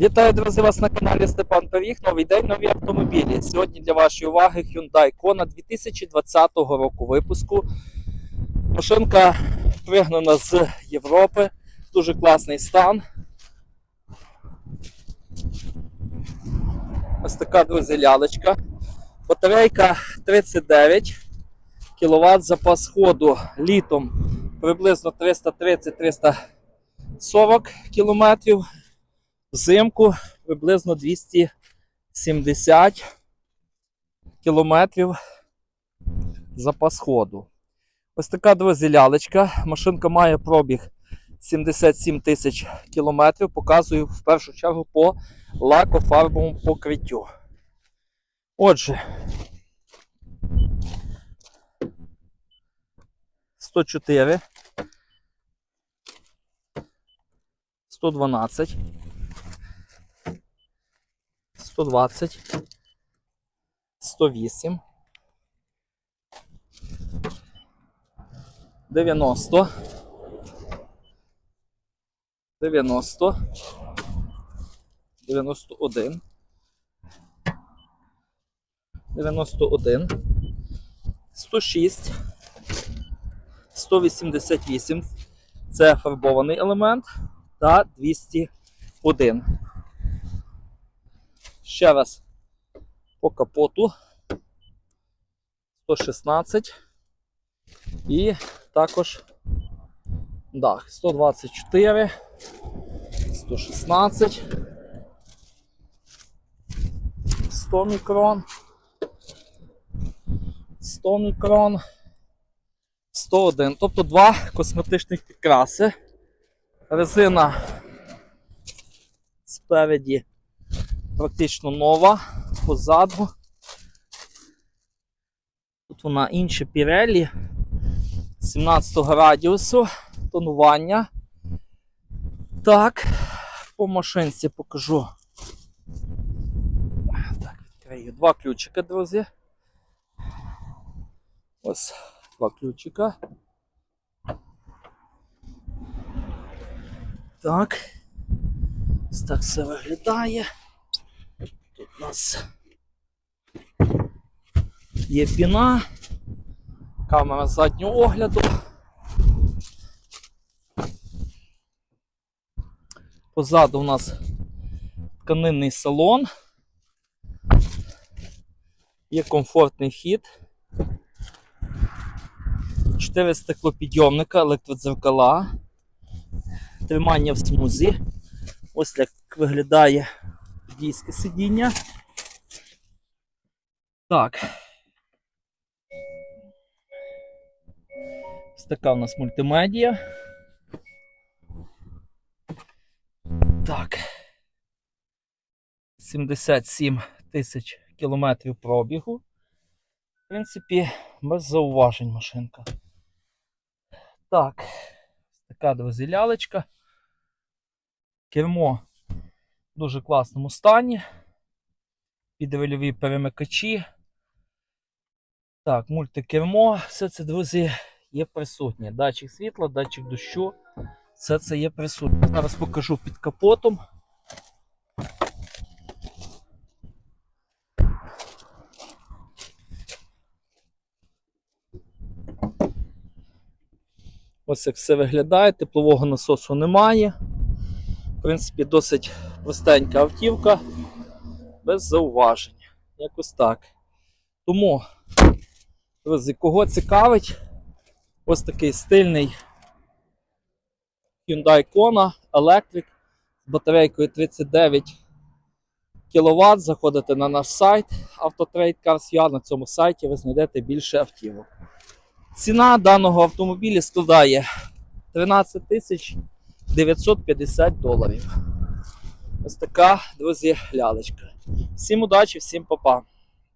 Вітаю, друзі, вас на каналі Степан Пиріг. Новий день, нові автомобілі. Сьогодні для вашої уваги Hyundai Kona 2020 року випуску. Машинка пригнана з Європи. Дуже класний стан. Ось така, друзі, лялечка. Батарейка 39 кВт, запас ходу літом приблизно 330-340 км. Взимку приблизно 270 кілометрів запас ходу. Ось така, друзі, лялечка. Машинка має пробіг 77 тисяч кілометрів. Показую в першу чергу по лакофарбовому покриттю. Отже, 104, 112. 120, 108, 90, 90, 91, 91, 106, 188. Це фарбований елемент та 201. Ще раз по капоту. 116 і також дах 124, 116, 100 мікрон, 100 мікрон, 101. Тобто два косметичних підкраси. Резина спереді практично нова позаду. Тут вона інші Pirelli 17 радіусу, тонування. Так, по машинці покажу. Так, відкрию два ключика, друзі. Ось два ключика. Так. Ось так все виглядає. У нас є піна, камера заднього огляду. Позаду у нас тканинний салон. Є комфортний хід. Чотири стеклопідйомника, електродзеркала, тримання в смузі. Ось як виглядає водійське сидіння. Так. Ось така у нас мультимедія. Так. 77 тисяч кілометрів пробігу. В принципі, без зауважень машинка. Так. Така, друзі, лялечка. Кермо дуже класному стані. Підрульові перемикачі. Так, мультикермо. Все це, друзі, є присутнє. Датчик світла, датчик дощу. Все це є присутнє. Зараз покажу під капотом. Ось як все виглядає, теплового насосу немає. Принципі, досить простенька автівка, без зауважень. Якось так. Тому, друзі, кого цікавить, ось такий стильний Hyundai Kona Electric з батарейкою 39 кВт. Заходите на наш сайт Autotrade Cars.ua. На цьому сайті ви знайдете більше автівок. Ціна даного автомобіля складає 13 тисяч 950 доларів. Ось така, друзі, лялечка. Всім удачі, всім па-па.